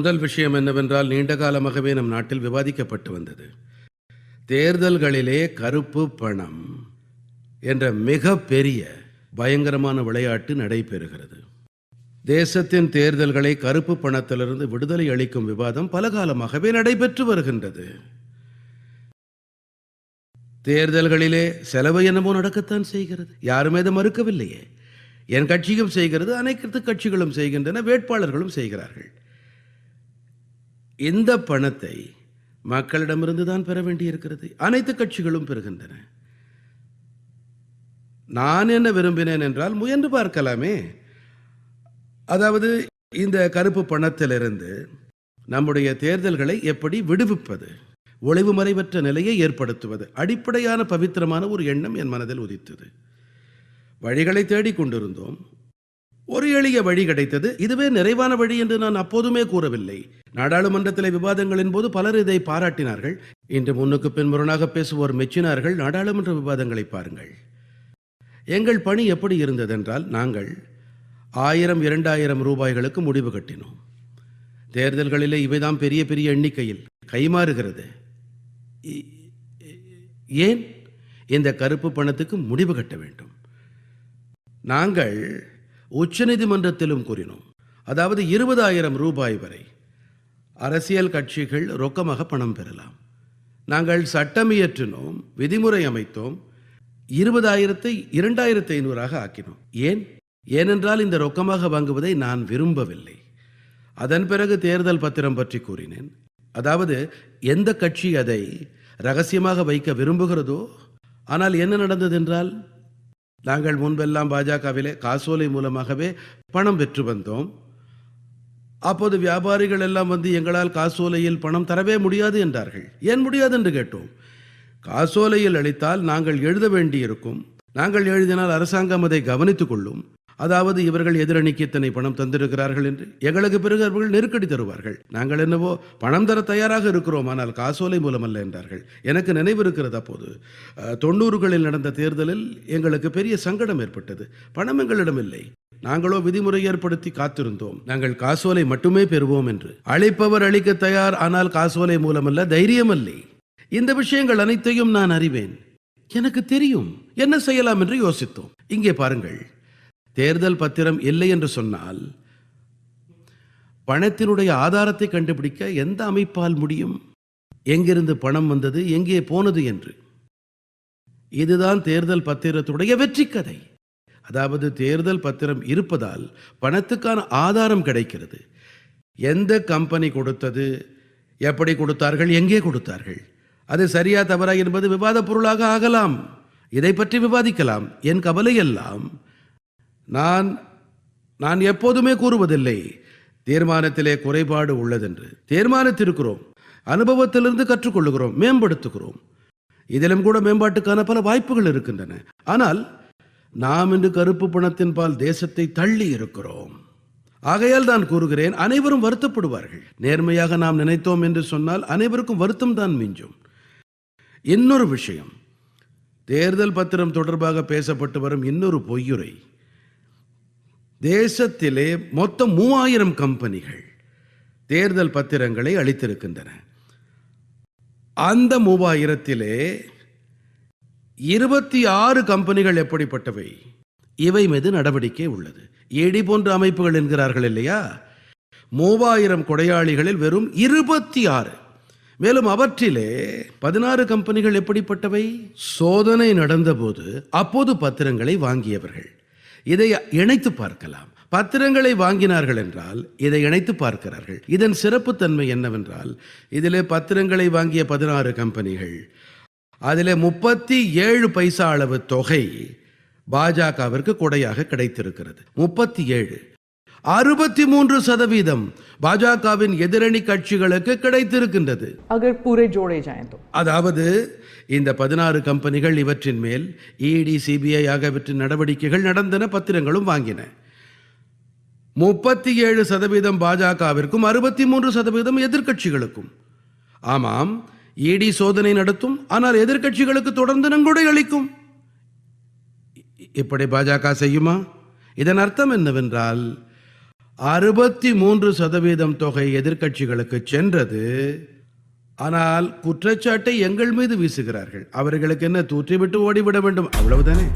முதல் விஷயம் என்னவென்றால் நீண்ட காலமாகவே நம் நாட்டில் விவாதிக்கப்பட்டு வந்தது. தேர்தல்களிலே கருப்பு பணம் என்ற மிக பெரிய பயங்கரமான விளையாட்டு நடைபெறுகிறது. தேசத்தின் தேர்தல்களை கருப்பு பணத்திலிருந்து விடுதலை அளிக்கும் விவாதம் பல காலமாகவே நடைபெற்று வருகின்றது. தேர்தல்களிலே செலவு என்னமோ நடக்கத்தான் செய்கிறது. யாருமே இதை மறுக்கவில்லையே. என் கட்சியும் செய்கிறது அனைத்து கட்சிகளும் செய்கின்றன வேட்பாளர்களும் செய்கிறார்கள். இந்த பணத்தை மக்களிடமிருந்து தான் பெற வேண்டியிருக்கிறது? அனைத்து கட்சிகளும் பெறுகின்றன. நான் என்ன விரும்பினேன் என்றால் முயன்று பார்க்கலாமே. அதாவது இந்த கருப்பு பணத்திலிருந்து நம்முடைய தேர்தல்களை எப்படி விடுவிப்பது? ஒளிவு மறைவற்ற நிலையை ஏற்படுத்துவது. அடிப்படையான பவித்திரமான ஒரு எண்ணம் என் மனதில் உதித்தது. வழிகளை தேடிக் கொண்டிருந்தோம். ஒரு எளிய வழி கிடைத்தது. இதுவே நிறைவான வழி என்று நான் அப்போதுமே கூறவில்லை. நாடாளுமன்றத்திலே விவாதங்களின் போது பலர் இதை பாராட்டினார்கள். இன்று முன்னுக்கு பின் முரணாக பேசுவோர் மெச்சினார்கள். நாடாளுமன்ற விவாதங்களை பாருங்கள். எங்கள் பணி எப்படி இருந்ததென்றால் நாங்கள் ஆயிரம் இரண்டாயிரம் ரூபாய்களுக்கு முடிவு கட்டினோம். தேர்தல்களிலே இவைதான் பெரிய பெரிய எண்ணிக்கையில் கைமாறுகிறது. ஏன்? இந்த கருப்பு பணத்துக்கு முடிவு கட்ட வேண்டும். நாங்கள் உச்சநீதிமன்றத்திலும் கூறினோம். அதாவது இருபதாயிரம் ரூபாய் வரை அரசியல் கட்சிகள் ரொக்கமாக பணம் பெறலாம். நாங்கள் சட்டம் இயற்றினோம் விதிமுறை அமைத்தோம் இருபதாயிரத்தை இரண்டாயிரத்து ஐநூறாக ஆக்கினோம். ஏன்? ஏனென்றால் இந்த ரொக்கமாக வாங்குவதை நான் விரும்பவில்லை. அதன் பிறகு தேர்தல் பத்திரம் பற்றி கூறினேன். அதாவது எந்த கட்சி அதை ரகசியமாக வைக்க விரும்புகிறதோ ஆனால் என்ன நடந்ததென்றால் நாங்கள் முன்பெல்லாம் பாஜகவிலே காசோலை மூலமாகவே பணம் பெற்று வந்தோம். அப்போது வியாபாரிகள் எல்லாம் வந்து எங்களால் காசோலையில் பணம் தரவே முடியாது என்றார்கள். ஏன் முடியாது என்று கேட்டோம். காசோலையில் அளித்தால் நாங்கள் எழுத வேண்டியிருக்கும். நாங்கள் எழுதினால் அரசாங்கம் அதை கவனித்துக் கொள்ளும். அதாவது இவர்கள் எதிரணிக்கு இத்தனை பணம் தந்திருக்கிறார்கள் என்று எங்களுக்கு பிறகு அவர்கள் நெருக்கடி தருவார்கள். நாங்கள் என்னவோ பணம் தர தயாராக இருக்கிறோம் ஆனால் காசோலை மூலமல்ல என்றார்கள். எனக்கு நினைவு இருக்கிறது அப்போது. தொண்ணூறுகளில் நடந்த தேர்தலில் எங்களுக்கு பெரிய சங்கடம் ஏற்பட்டது. பணம் எங்களிடம் இல்லை. நாங்களோ விதிமுறை ஏற்படுத்தி காத்திருந்தோம். நாங்கள் காசோலை மட்டுமே பெறுவோம் என்று. அழைப்பவர் அளிக்க தயார் ஆனால் காசோலை மூலமல்ல தைரியமல்லை. இந்த விஷயங்கள் அனைத்தையும் நான் அறிவேன். எனக்கு தெரியும். என்ன செய்யலாம் என்று யோசித்தோம். இங்கே பாருங்கள். தேர்தல் பத்திரம் இல்லை என்று சொன்னால் பணத்தினுடைய ஆதாரத்தை கண்டுபிடிக்க எந்த அமைப்பால் முடியும்? எங்கிருந்து பணம் வந்தது? எங்கே போனது என்று. இதுதான் தேர்தல் பத்திரத்துடைய வெற்றி கதை அதாவது தேர்தல் பத்திரம் இருப்பதால் பணத்துக்கான ஆதாரம் கிடைக்கிறது. எந்த கம்பெனி கொடுத்தது? எப்படி கொடுத்தார்கள்? எங்கே கொடுத்தார்கள்? அது சரியா தவறா என்பது விவாத பொருளாக ஆகலாம். இதை பற்றி விவாதிக்கலாம். என் கவலையெல்லாம் நான் நான் எப்போதுமே கூறுவதில்லை. தீர்மானத்திலே குறைபாடு உள்ளதென்று தீர்மானித்திருக்கிறோம். அனுபவத்திலிருந்து கற்றுக்கொள்ளுகிறோம். மேம்படுத்துகிறோம். இதிலும் கூட மேம்பாட்டுக்கான பல வாய்ப்புகள் இருக்கின்றன. ஆனால் நாம் இன்று கருப்பு பணத்தின் பால் தேசத்தை தள்ளி இருக்கிறோம். ஆகையால் தான் கூறுகிறேன் அனைவரும் வருத்தப்படுவார்கள். நேர்மையாக நாம் நினைத்தோம் என்று சொன்னால் அனைவருக்கும் வருத்தம் தான் மிஞ்சும். இன்னொரு விஷயம் தேர்தல் பத்திரம் தொடர்பாக பேசப்பட்டு வரும் இன்னொரு பொய்யுரை. தேசத்திலே மொத்தம் மூவாயிரம் கம்பெனிகள் தேர்தல் பத்திரங்களை அளித்திருக்கின்றன. அந்த மூவாயிரத்திலே இருபத்தி ஆறு கம்பெனிகள் எப்படிப்பட்டவை? இவை மீது நடவடிக்கை உள்ளது. ஏடி போன்ற அமைப்புகள் என்கிறார்கள் இல்லையா? மூவாயிரம் கொடையாளிகளில் வெறும் இருபத்தி ஆறு மேலும் அவற்றிலே பதினாறு கம்பெனிகள் எப்படிப்பட்டவை? சோதனை நடந்தபோது அப்போது பத்திரங்களை வாங்கியவர்கள். இதை இணைத்து பார்க்கலாம். பத்திரங்களை வாங்கினார்கள் என்றால் இதை இணைத்து பார்க்கிறார்கள். இதன் சிறப்புத்தன்மை என்னவென்றால் இதிலே பத்திரங்களை வாங்கிய பதினாறு கம்பெனிகள் அதில் முப்பத்தி ஏழு பைசா அளவு தொகை பாஜகவிற்கு கொடையாக கிடைத்திருக்கிறது. முப்பத்தி ஏழு. அறுபத்தி மூன்று சதவீதம் பாஜகவின் எதிரணி கட்சிகளுக்கு கிடைத்திருக்கின்றது. அதாவது இந்த பதினாறு கம்பெனிகள் இவற்றின் மேல் இடி சிபிஐ ஆகியவற்றின் நடவடிக்கைகள் நடந்தன பத்திரங்களும் வாங்கின. முப்பத்தி ஏழு சதவீதம் பாஜகவிற்கும் அறுபத்தி மூன்று சதவீதம் எதிர்கட்சிகளுக்கும் ஆமாம் இடி சோதனை நடத்தும் ஆனால் எதிர்க்கட்சிகளுக்கு தொடர்ந்து நன்கொடை அளிக்கும். இப்படி பாஜக செய்யுமா? இதன் அர்த்தம் என்னவென்றால் அறுபத்தி மூன்று சதவீதம் தொகை எதிர்க்கட்சிகளுக்கு சென்றது. ஆனால் குற்றச்சாட்டை எங்கள் மீது வீசுகிறார்கள். அவர்களுக்கு என்ன தூற்றிவிட்டு ஓடிவிட வேண்டும்? அவ்வளவுதானே?